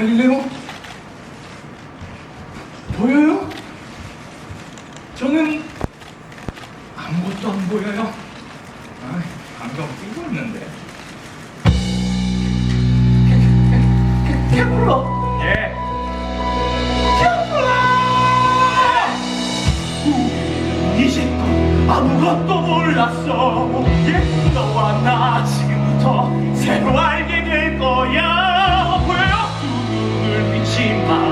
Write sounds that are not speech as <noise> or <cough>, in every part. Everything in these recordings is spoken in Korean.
갈릴레오? 보여요? 저는 아무것도 안 보여요. 아, 방금 뛰고 있는데. 케플러. 예. 케플러. 이제껏 아무것도 몰랐어. 예, 너와 나 지금부터 새로 알게 될 거야. 보여요? 꿈을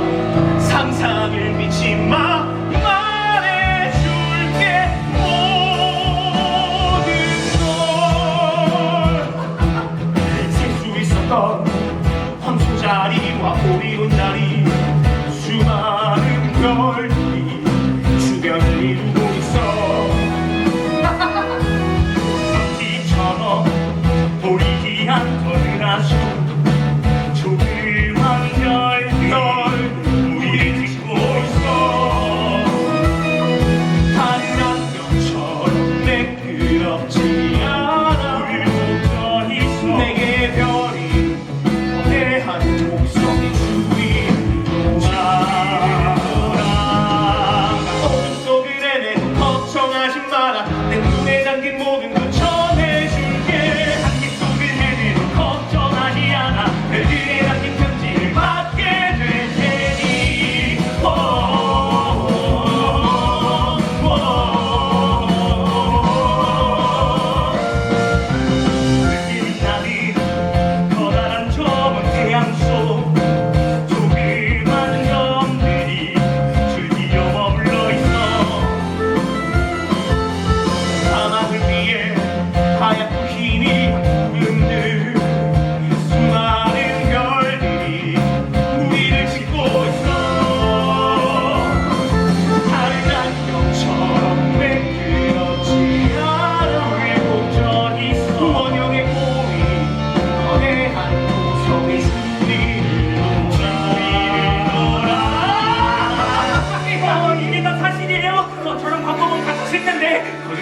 않아 별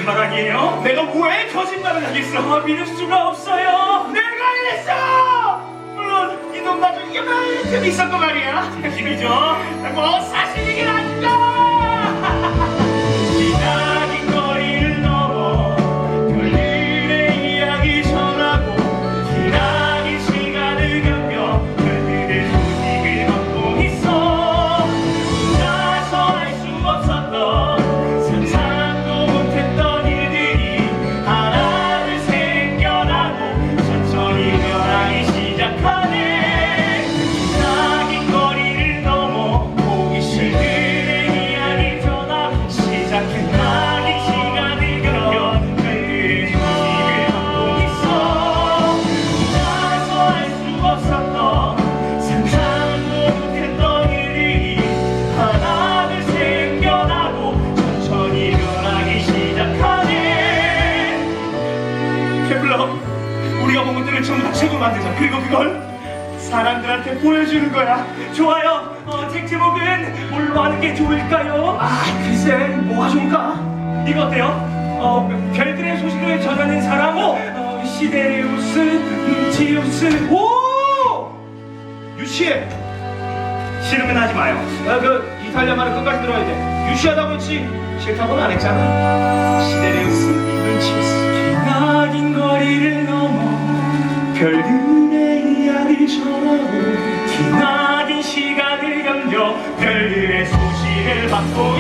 거짓말 아니에요? 내가 왜 거짓말을 하겠어? 아, 믿을 수가 없어요 내가 이랬어! 물론 이놈 나도 이만큼 있었고 말이야 <laughs> 사실이죠? 뭐 사 우리가 본 것들을 전부 다 책으로 만들자. 그리고 그걸 사람들한테 보여주는 거야. 좋아요. 어, 책 제목은 뭘로 하는 게 좋을까요? 아 글쎄 뭐가 좋을까? 이거 어때요? 어, 별들의 소식을 전하는 사람 어, 시데레우스 음, 지우스. 오! 유치해 싫으면 하지 마요. 아, 그 이탈리아 말을 끝까지 들어야 돼. 유치하다고 했지? 싫다고는 안 했잖아. 눈치우스 별들의 이야기를 전하고 기나긴 시간을 견뎌 별들의 소식을 받고